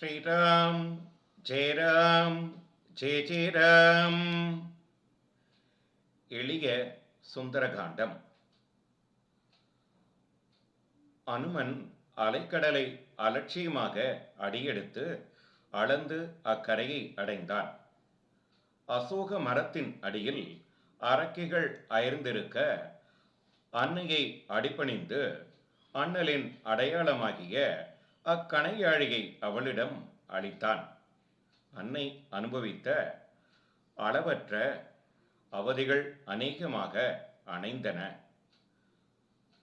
ஸ்ரீராம் ஜெயராம் ஜெய ஜெயராம் எளிய சுந்தரகாண்டம். அனுமன் அலைக்கடலை அலட்சியமாக அடியெடுத்து அளந்து அக்கரையை அடைந்தான். அசோக மரத்தின் அடியில் அரக்கிகள் அயர்ந்திருக்க அன்னையை அடிபணிந்து அண்ணலின் அடையாளமாகிய அக்கணையாழியை அவளிடம் அளித்தான். அன்னை அனுபவித்த அளவற்ற அவதிகள் அநேகமாக அணைந்தன.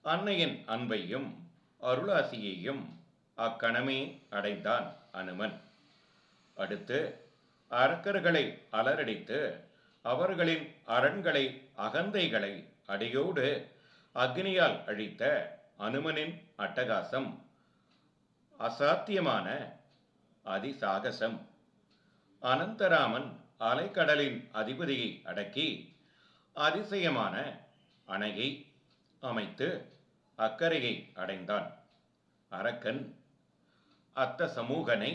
அன்னையின் அன்பையும் அருளாசியையும் அக்கணமே அடைந்தான் அனுமன். அடுத்து அரக்கர்களை அலரடித்து அவர்களின் அரண்களை அகந்தைகளை அடியோடு அக்னியால் அழித்த அனுமனின் அட்டகாசம். அசாத்தியமான அதிசாகசம். அனந்தராமன் அலைக்கடலின் அதிபதியை அடக்கி அதிசயமான அணையை அமைத்து அக்கரையை அடைந்தான். அரக்கன் அத்த சமூகனை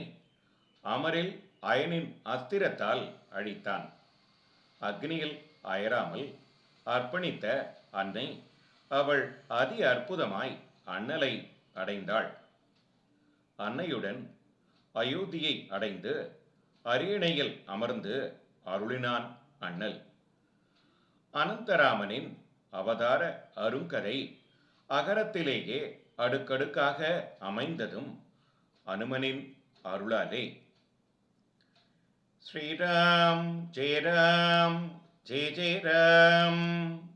அமரில் அயனின் அஸ்திரத்தால் அழித்தான். அக்னியில் அயராமல் அர்ப்பணித்த அன்னை அவள் அதி அற்புதமாய் அண்ணலை அடைந்தாள். அன்னையுடன் அயோத்தியை அடைந்து அரியணையில் அமர்ந்து அருளினான் அண்ணல். அனந்தராமனின் அவதார அருங்கதை அகரத்திலேயே அடுக்கடுக்காக அமைந்ததும் அனுமனின் அருளாலே. ஸ்ரீராம் ஜெயராம் ஜெய ஜெயராம்.